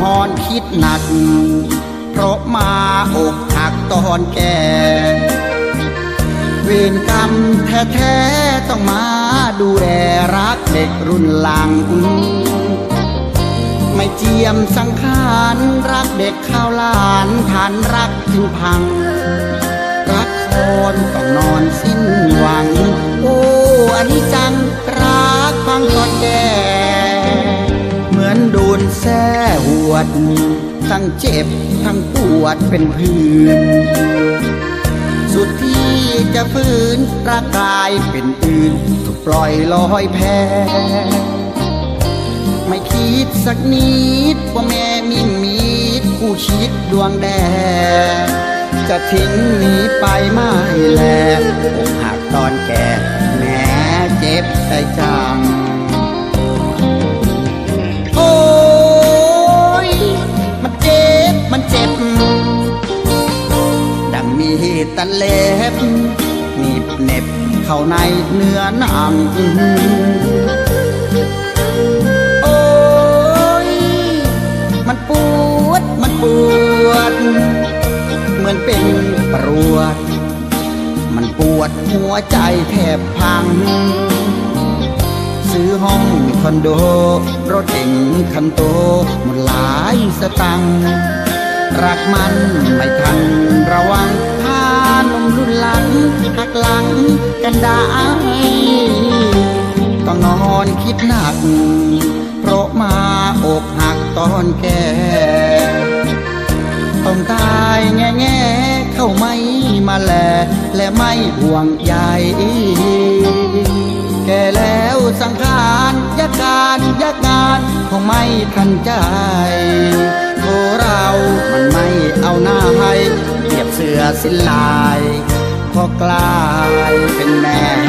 หอนคิดหนัก เพราะมาอกหักตอนแก่ เวรกรรมแท้ๆต้องมาดูแลรักเด็กรุ่นหลัง ไม่เจียมสังขารรักเด็กข้าวหลานฐานรักจึงพัง นโดแส้หวด ทั้งเจ็บทั้งปวดเป็นพื้น สุดที่จะฟื้นร่างกายเป็นอื่นถูกปล่อยลอยแพไม่คิดสักนิดว่าแม่มีมีดคู่ชิดดวงแดงจะทิ้งหนีไปไม่แลอกหักตอนแก่แม่เจ็บใจจัง ตะเล็บหนีบเน็บเข้าในเนื้อหนังโอ้ยมันปวดมันปวด เหมือนเป็นปรวด มันปวดหัวใจแทบพัง ซื้อห้องคอนโด รถเก๋งคันโตหมดหลายสตังค์รักมันไม่ทันระวัง รุ่นหลังหักหลังกันได้ต้องนอนคิดหนัก เพราะมาอกหักตอนแก่ต้องตายแง่แง่เข้าไม่มาแล และไม่ห่วงใยแก่แล้วสังขารยักการยักงานคงไม่ทันใจโอเรามันไม่เอาหน้าให้เก็บเสือสินลาย พอกลายเป็นแม่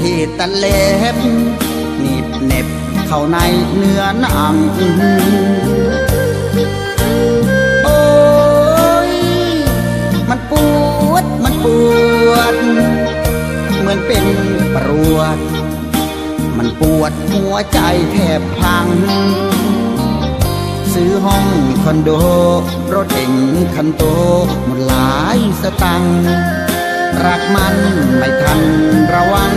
ดังมีตะเล็บหนีบเน็บเข้าในเนื้อหนังโอ้ยมันปวดมันปวด เหมือนเป็นปรวด มันปวดหัวใจแทบพัง ซื้อห้องคอนโด รถเก๋งคันโตหมดหลายสตังค์รักมันไม่ทันระวัง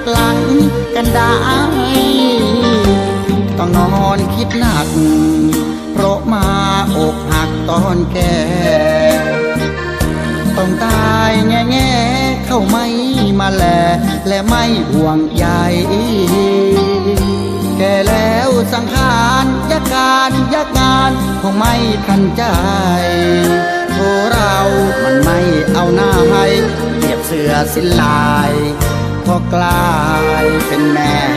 หักหลังกันได้ ต้องนอนคิดหนัก เพราะมาอกหักตอนแก่ ต้องตายแง่แง่เข้าไม่มาแล และไม่ห่วงใยแก่แล้วสังขารยักการยักงานคงไม่ทันใจโอเรา มันไม่เอาหน้าให้เก็บเสือสินลาย พอกลายเป็นแม่